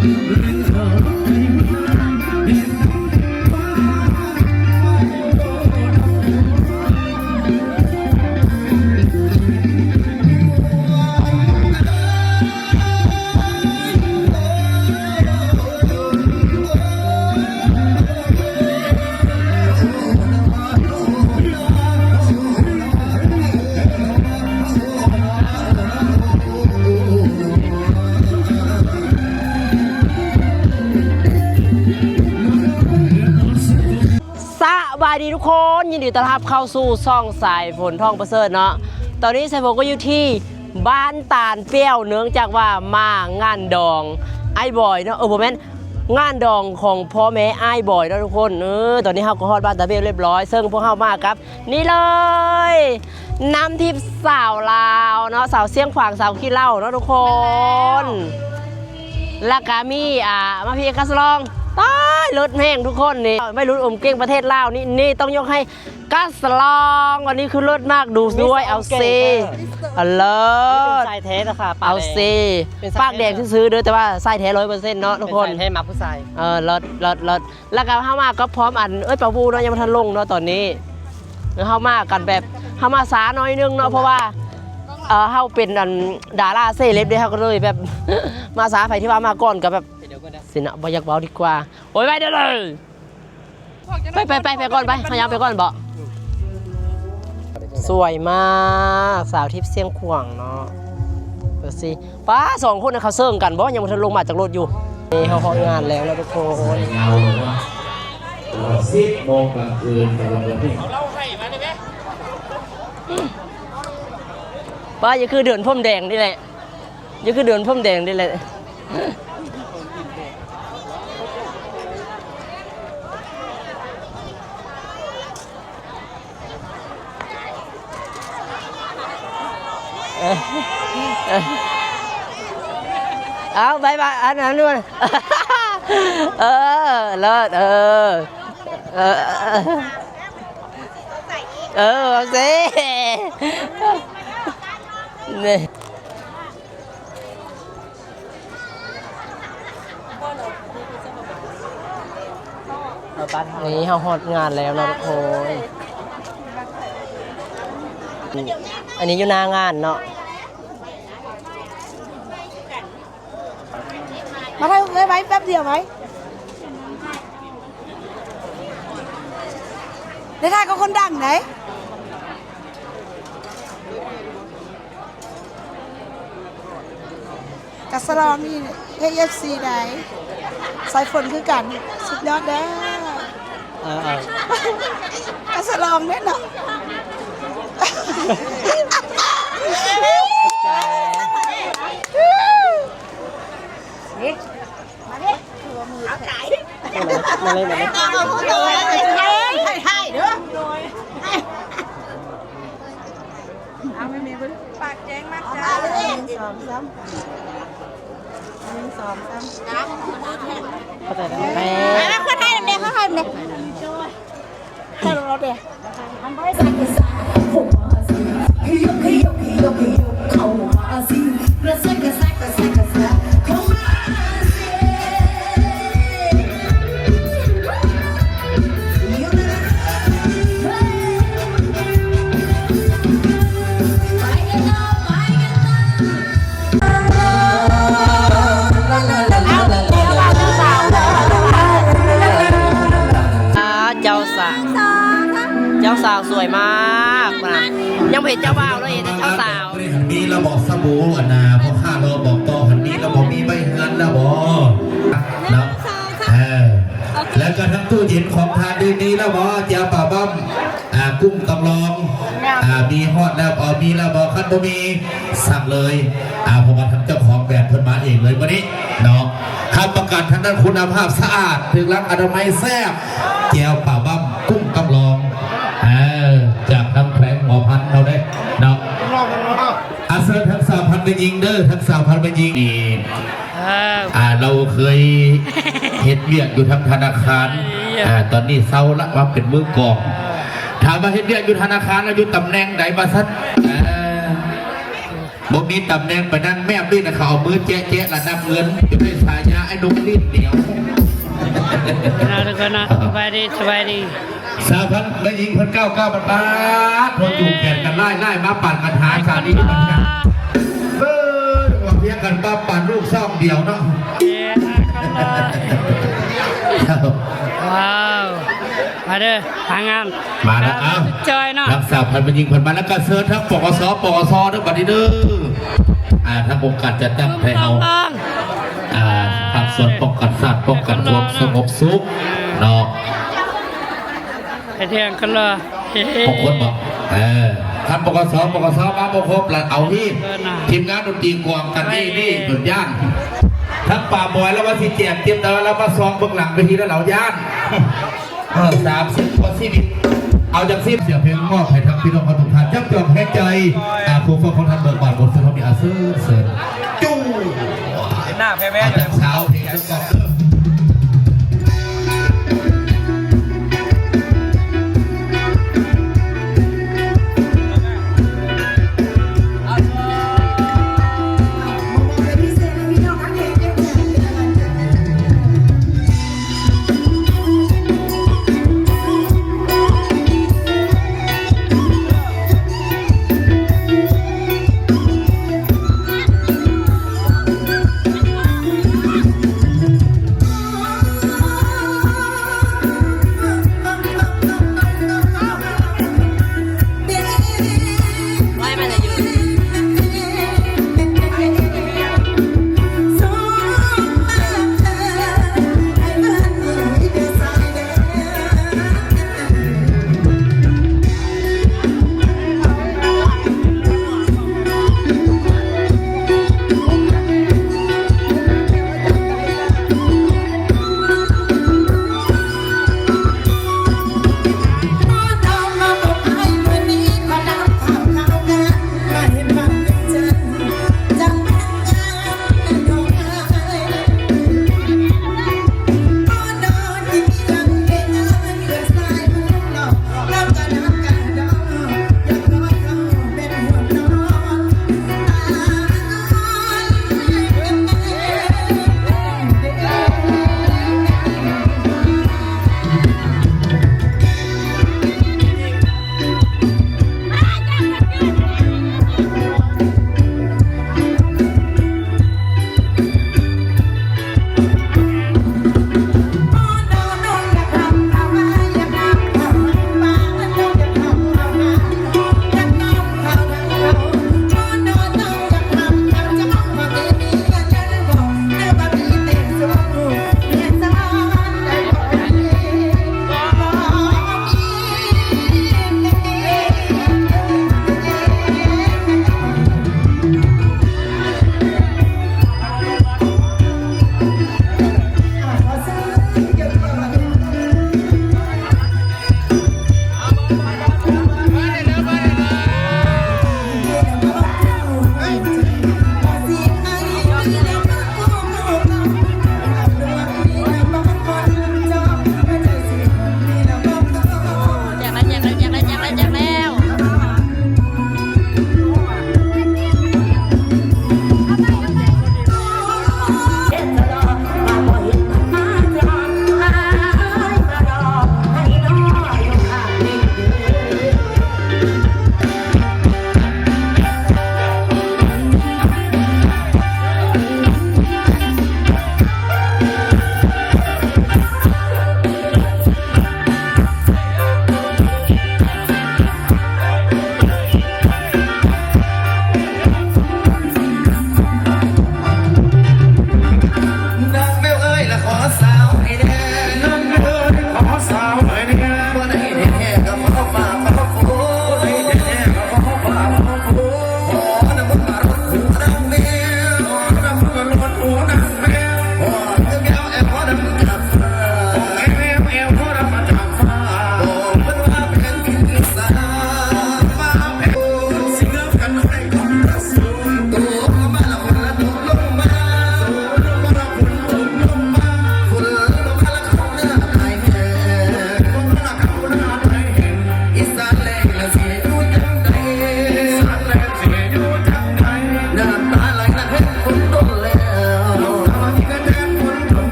ส ดีทุกคนยินดีต้อนรับเข้าสู่ซ่องสายฝนท่องประเสริฐเนาะตอนนี้สายฝนก็อยู่ที่บ้านตาลเปรี้ยวเนื่องจากว่ามางานดองไอ้บอยเนาะเออโมเมนงานดองของพ่อแม่ไอ้บอยเนาะทุกคนเออตอนนี้เฮาก็ฮอดบ้านตาลเปรี้ยวเรียบร้อยซึ่งพวกเฮามาครับ นี่เลยน้ำทิพย์สาวลาวเนาะสาวเสียงขวางสาวขี้เหล้าเนาะทุกคนแล้วก็มีอ่ามาพี่กัสลอง รถแห้งทุกคนนี่ไม่รู้อมเก้งประเทศลาวนี่นี่ต้องยกให้กัสลองวันนี้คือรถมากดูด้วยเอาเซเอาเลเป็นยชายเทสอะค่ะเอาเซเป็นสายปากแดงที่ซื้อเด้อแต่ว่าไส้แท้ร้อยเปอร์เซ็นต์เนาะทุกคนเป็นชายเทสมาผู้ชายเออรถรถรถแล้วก็เข้ามาก็พร้อมอันเอ้ยปะวูเนาะยังไม่ทันลงเนาะตอนนี้เข้ามากันแบบเข้ามาสาน้อยนึงเนาะเพราะว่าเออเขาเป็นอันดาราเซเลบเด้เขาก็เลยแบบมาสาไปที่ว่ามาก่อนกับแบบ เดี๋ยวก่อนะสินะบอยากเบาดีกว่า โอ้ยไปเดี๋ยวเลยไปไปไปไปก่อนไปพยายามไปก่อนบาสวยมากสาวทิพย์เสียงขวางเนาะเปิดสิป้าสองคนนะเขาเซิ่งกันบ่ยังไม่ทันลงมาจากรถอยู่นี่เขาเขางานแล้วนะทุกคนเงาสิบโมงกลางคืนกำลังจะวิ่งป้าอย่าคือเดินพ่มแดงนี่แหละอย่าคือเดินพ่มแดงนี่แหละ เอาบายบายอันนั้นด้วยเออเลิศเออ เออ เออเอาสินี่เออบ้านเฮานี่เขาฮอดงานแล้วนะทุกคนอันนี้อยู่หน้างานเนาะ มาได้ได้ไหมแป๊บเดียวไหมได้ท่าก็คนดังไหนกัสลองนี่เอฟซีไหนสายฝนคือกันสุดยอดเด้อเออเออกัสลองเนี่ยเนาะนี่มาดิ เอาไก่มาเลยมาเลยให้ให้เด้อเอาไม่มีปากแจ้งมากจ้าหนึ่งสองสามหนึ่งสองสามเข้าใจแล้วแม่มาคนไทยเด็กคนไทยเด็กถ้าเราเด็กอ่า สาวสวยมากนะยังไม่เห็นเจ้าบ่าวเลยเห็นแต่เจ้าสาวบริหันนี้เราบอกสบู่อันนาเพราะข้าเราบอกต่อหันนี้เราบอกมีใบเงินแล้วบอกเนาะเออแล้วก็ทั้งตู้เย็นของทานดีนี้แล้วบอกเจ้าป่าบ้มอ่ากุ้งตำลองอ่ามีฮอดแล้วอ๋อมีแล้วบอกขั้นบ่มีสั่งเลยอ่าผมมาทำเจ้าของแบรนด์เพิ่นมาเองเลยวันนี้เนาะข้าประกันทางด้านคุณภาพสะอาดถึงรักอนามัยแซ่บเจียวป่าบ้มกุ้งตำลองเออจากน้ำแข็งหมอพันธุ์เราได้เนาะ อาเซอร์ทั้งสามพันเป็น ยิงเด้อทั้งสามพันเป็นยิงนี่อ่าเราเคยเฮ็ดเวียกอยู่ทางธนาคารอ่าตอนนี้เศร้าละว่าเป็นมือกองถามว่าเฮ็ดเวียกอยู่ธนาคารแล้วอยู่ตำแหน่งไหนมาสักอ่าบ่มีตำแหน่งไปนั่งแม่ด้วยนะเขาเอามือแจ๊ะแจ๊ะระดับเงินจะได้ฉายาไอ้นกลิ้นเดียวนะทุกคนนะสบายดีสบายดีสาวพันและหญิงพันเก้าเก้าพันบาทพออยู่แก่นกันไล่ไล่มาปั่นกันหาชานี้มันกัน เออว่าเพียงกันป้าปั่นลูกซ่องเดียวเนาะเย้ครับว้าวมาเด้อหางานมาแล้วเอ้าจอยเนาะรักษาพันเป็นยิงพันมาแล้วก็เซิร์ชทั้งปกสปกสด้วยบัดนี้เด้ออ่าทั้งองค์การจัดตั้งไทยเฮาต้องอ่าภาคส่วนป้องกันศาสตร์ป้องกันความสงบสุขเนาะไอเทียงกันเลยเฮ้บางคนบอกเออ ท่านปกสปกสมาบครบแล้วเอาที่ทีมงานดนตรีกวางกันนี่นี่ดุนย่านทั้งป่าบอยแล้วว่าที่แจกเตรียมดาวแล้วมาซองเบื้องหลังไปทีแล้วเหล่าย่านเออสามสิบกว่าชีวิตเอาจากสิบเสียงเพลงมอบให้ทั้งพี่น้องทุกท่านยับยอมแห่ใจอาครูฟังของท่านเบิกบานบทสุนทรมีอาเซอร์เสริญจู้หน้าแพ้แม่อาจากเช้าเพลงจะก